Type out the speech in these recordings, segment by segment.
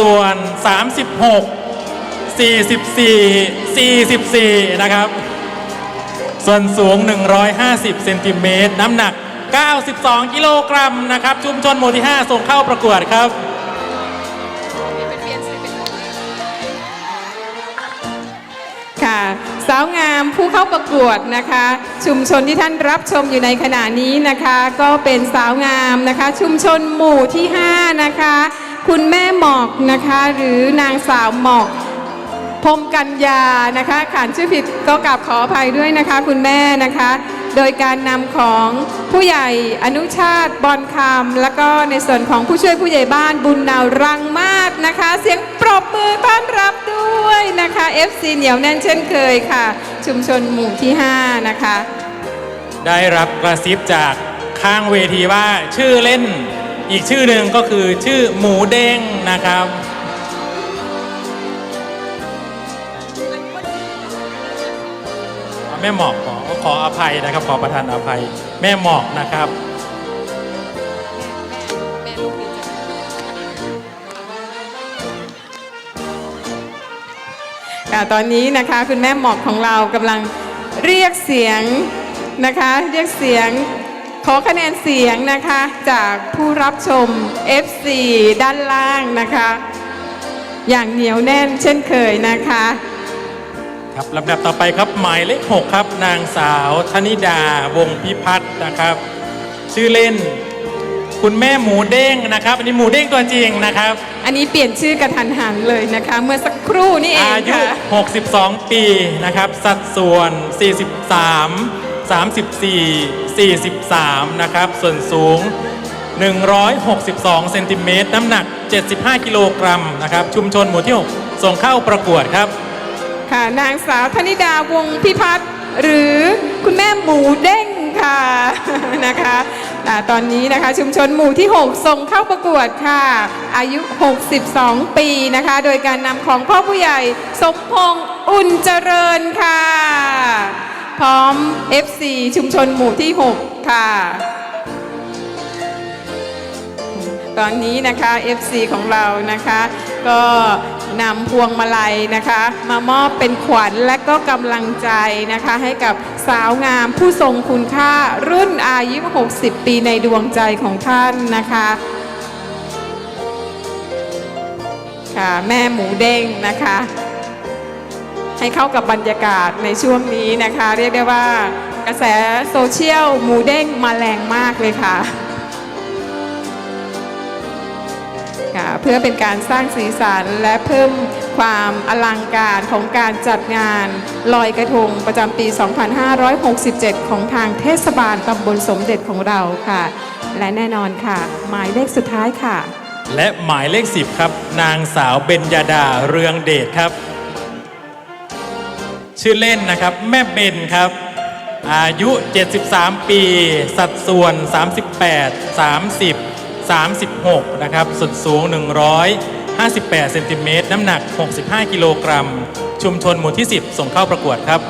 ส่วน 36 44 44 นะครับ ส่วนสูง 150 เซนติเมตร น้ำหนัก 92 กิโลกรัมนะครับ ชุมชนหมู่ที่ 5 ส่งเข้าประกวดครับค่ะสาวงามผู้เข้าประกวดนะคะ ชุมชนที่ท่านรับชมอยู่ในขณะนี้นะคะ ก็เป็นสาวงามนะคะ ชุมชนหมู่ที่ 5 นะคะ อกนะคะหรือนางสาวหมอกพรมกัญญานะคะขานชื่อผิดก็กราบขออภัยด้วยนะคะคุณแม่นะคะ โดยการนำของผู้ใหญ่อนุชาติบอลคำแล้วก็ในส่วนของผู้ช่วยผู้ใหญ่บ้านบุญนาวรังมาศนะคะ เสียงปรบมือต้อนรับด้วยนะคะ FC เหนียวแน่นเช่นเคยค่ะ ชุมชนหมู่ที่ 5 นะคะ ได้รับกระซิบจากข้างเวทีว่าชื่อเล่น อีกชื่อหนึ่งก็คือชื่อหมูเด้งนะครับ แม่หมอกขอขออภัยนะครับ ขอประทานอภัย แม่หมอกนะครับ ค่ะตอนนี้นะคะคุณแม่หมอกของเรากำลังเรียกเสียงนะคะ เรียกเสียง ขอคะแนนเสียงนะคะ จากผู้รับชม FC ด้านล่างนะคะ อย่างเหนียวแน่นเช่นเคยนะคะ ครับลำดับต่อไปครับหมายเลข6ครับ นางสาวธนิดาวงศ์พิพัฒน์นะครับ ชื่อเล่น คุณแม่หมูเด้งนะครับ อันนี้หมูเด้งตัวจริงนะครับ อันนี้เปลี่ยนชื่อกระทันหันเลยนะคะ เมื่อสักครู่นี่เองอายุ ค่ะ62 ปีนะครับ สัดส่วน 43 34 43 นะครับ ส่วนสูง 162 เซนติเมตร น้ำหนัก 75 กิโลกรัมนะครับ ชุมชนหมู่ที่ 6 ส่งเข้าประกวดครับ ค่ะ นางสาวธนิดาวงพิพัฒน์หรือคุณแม่หมูเด้งค่ะนะคะตอนนี้นะคะชุมชนหมู่ที่ 6 ส่งเข้าประกวดค่ะ อายุ 62 ปีนะคะ โดยการนำของพ่อผู้ใหญ่ สมพงษ์อุ่นเจริญค่ะ พร้อม FC ชุมชนหมู่ที่ 6 ค่ะ ตอนนี้นะคะ FC ของเรานะคะ ก็นำพวงมาลัยนะคะ มามอบเป็นขวัญและก็กำลังใจนะคะ ให้กับสาวงามผู้ทรงคุณค่ารุ่นอายุ 60 ปีในดวงใจของท่านนะคะค่ะแม่หมูเด้งนะคะ ให้เข้ากับบรรยากาศในช่วงนี้นะคะ เรียกได้ว่ากระแสโซเชียลหมูเด้งมาแรงมากเลยค่ะค่ะเพื่อเป็นการสร้างสีสันและเพิ่มความอลังการของการจัดงานลอยกระทงประจำปี 2567 ของทางเทศบาลตำบลสมเด็จของเราค่ะ และแน่นอนค่ะ หมายเลขสุดท้ายค่ะ และหมายเลข 10 ครับ นางสาวเบญญาดาเรืองเดชครับ ชื่อเล่นนะครับ แม่เบนครับ อายุ 73 ปี สัดส่วน 38 30 36 นะครับส่วนสูง 158 เซนติเมตร น้ำหนัก 65 กิโลกรัม ชุมชนหมู่ที่ 10 ส่งเข้าประกวดครับ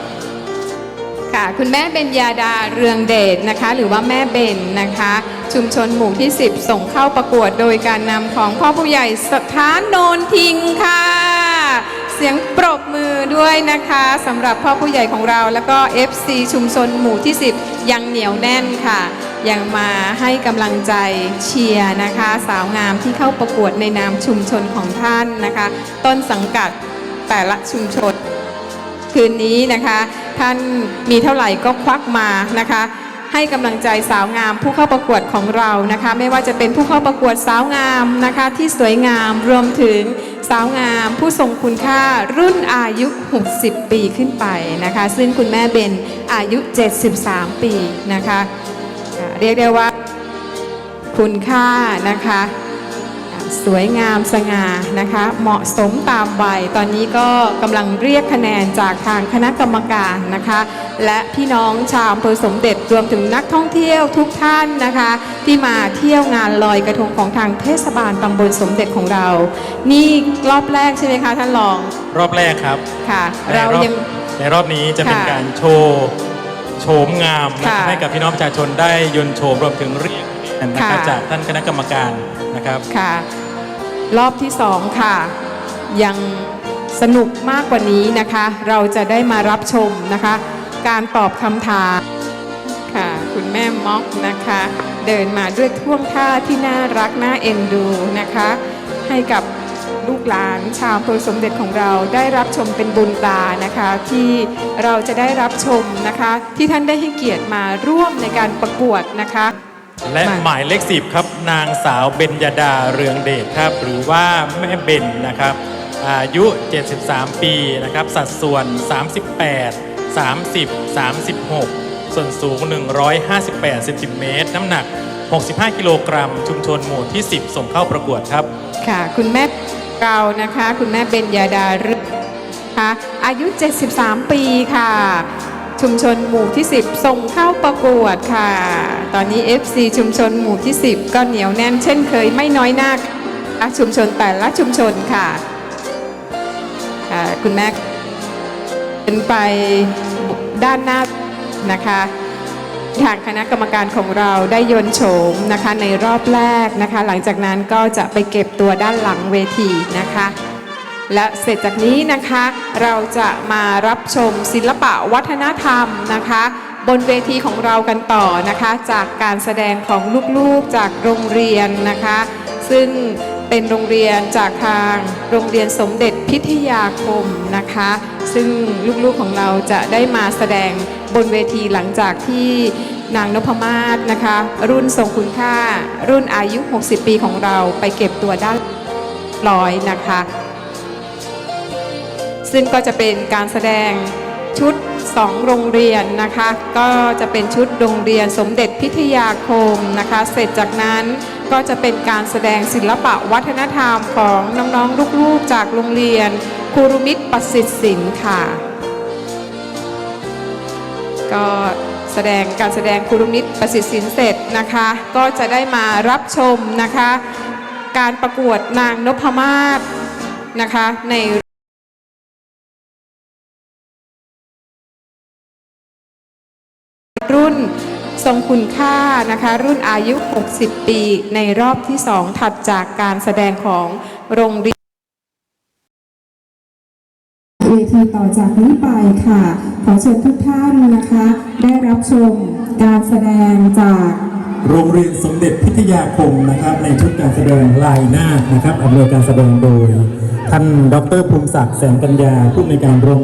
ค่ะคุณแม่เบญญาดาเรืองเดชนะคะ หรือว่าแม่เบนนะคะ ชุมชนหมู่ที่ 10 ส่งเข้าประกวดโดยการนำของพ่อผู้ใหญ่สถานโนนทิงค่ะ สียงปรบมือด้วยนะคะสำหรับพ่อผู้ใหญ่ของเราแล้วก็ FC ชุมชนหมู่ที่ 10 ยังเหนียวแน่นค่ะ ยังมาให้กำลังใจเชียร์นะคะ สาวงามที่เข้าประกวดในนามชุมชนของท่านนะคะ ต้นสังกัดแต่ละชุมชนคืนนี้นะคะ ท่านมีเท่าไหร่ก็ควักมานะคะ ให้กำลังใจสาวงามผู้เข้าประกวดของเรานะคะ ไม่ว่าจะเป็นผู้เข้าประกวดสาวงามนะคะที่สวยงามรวมถึงสาวงามผู้ทรงคุณค่ารุ่นอายุ 60 ปีขึ้นไปนะคะ ซึ่งคุณแม่เบนอายุ 73 ปีนะคะ เรียกได้ว่าคุณค่านะคะสวยงามสง่านะคะ เหมาะสมตามวัยตอนนี้ก็กำลังเรียกคะแนนจากทางคณะกรรมการนะคะ และพี่น้องชาวอำเภอสมเด็จรวมถึงนักท่องเที่ยวทุกท่านนะคะ ที่มาเที่ยวงานลอยกระทงของทางเทศบาลตำบลสมเด็จของเรา นี่รอบแรกใช่ไหมคะท่านรอง รอบแรกครับค่ะในเรารอบยังในรอบนี้จะเป็นค่ะการโชว์โฉมงามนะครับค่ะให้กับพี่น้องประชาชนได้ยนต์โฉมรวมถึงเรียกคะแนนนะครับค่ะจากท่านคณะกรรมการนะครับค่ะ รอบที่สองค่ะ ยังสนุกมากกว่านี้นะคะ เราจะได้มารับชมนะคะ การตอบคำถามค่ะ คุณแม่ม็อกนะคะ เดินมาด้วยท่วงท่าที่น่ารัก น่าเอ็นดูนะคะ ให้กับลูกหลานชาวอำเภอสมเด็จของเราได้รับชมเป็นบุญตานะคะ ที่เราจะได้รับชมนะคะ ที่ท่านได้ให้เกียรติมาร่วมในการประกวดนะคะ และหมายเลขสิบครับ นางสาวเบญญาดาเรืองเดชครับ หรือว่าแม่เบนนะครับ อายุ 73 ปีนะครับ สัดส่วน 38 30 36 ส่วนสูง 158เซนติเมตร น้ำหนัก 65 กิโลกรัม ชุมชนหมู่ที่ 10 ส่งเข้าประกวดครับ ค่ะ คุณแม่เรานะคะ คุณแม่เบญญาดารึกนะคะอายุ 73 ปีค่ะ ชุมชนหมู่ที่ 10 ส่งเข้าประกวดค่ะ ตอนนี้ FC ชุมชนหมู่ที่ 10 ก็เหนียวแน่นเช่นเคยไม่น้อยหน้าค่ะชุมชนแต่ละชุมชนค่ะค่ะคุณแม่ นไปด้านหน้านะคะทางคณะกรรมการของเราได้ยนโฉมนะคะในรอบแรกนะคะ หลังจากนั้นก็จะไปเก็บตัวด้านหลังเวทีนะคะ และเสร็จจากนี้นะคะเราจะมารับชมศิลปะวัฒนธรรมนะคะ บนเวทีของเรากันต่อนะคะ จากการแสดงของลูกๆจากโรงเรียนนะคะ ซึ่ง เป็นโรงเรียนจากทางโรงเรียนสมเด็จพิทยาคมนะคะ ซึ่งลูกๆของเราจะได้มาแสดงบนเวทีหลังจากที่นางนพมาศนะคะ รุ่นทรงคุณค่า รุ่นอายุ 60 ปีของเราไปเก็บตัวด้านร้อยนะคะ ซึ่งก็จะเป็นการแสดงชุด 2 โรงเรียนนะคะ ก็จะเป็นชุดโรงเรียนสมเด็จพิทยาคมนะคะ เสร็จจากนั้น ก็จะเป็นการแสดงศิลปะวัฒนธรรมของน้องๆลูกๆจากโรงเรียนครูรุมิตรประสิทธิ์ศิลป์ค่ะ ก็แสดงการแสดงครูรุมิตรประสิทธิ์ศิลป์เสร็จนะคะ ก็จะได้มารับชมนะคะ การประกวดนางนพมาศนะคะในรุ่น ทรงคุณค่านะคะรุ่นอายุ 60 ปีในรอบที่ 2 ถัดจากการแสดงของโรงเรียนเวทีต่อจากนี้ไปค่ะ ขอเชิญทุกท่านนะคะ ได้รับชมการแสดงจากโรงเรียนสมเด็จพิทยาคมนะครับ ในชุดการแสดงลายหน้านะครับอำนวยการแสดงโดย ท่านดรภูมิศักดิ์แสงกัญญาผู้อำนการโรง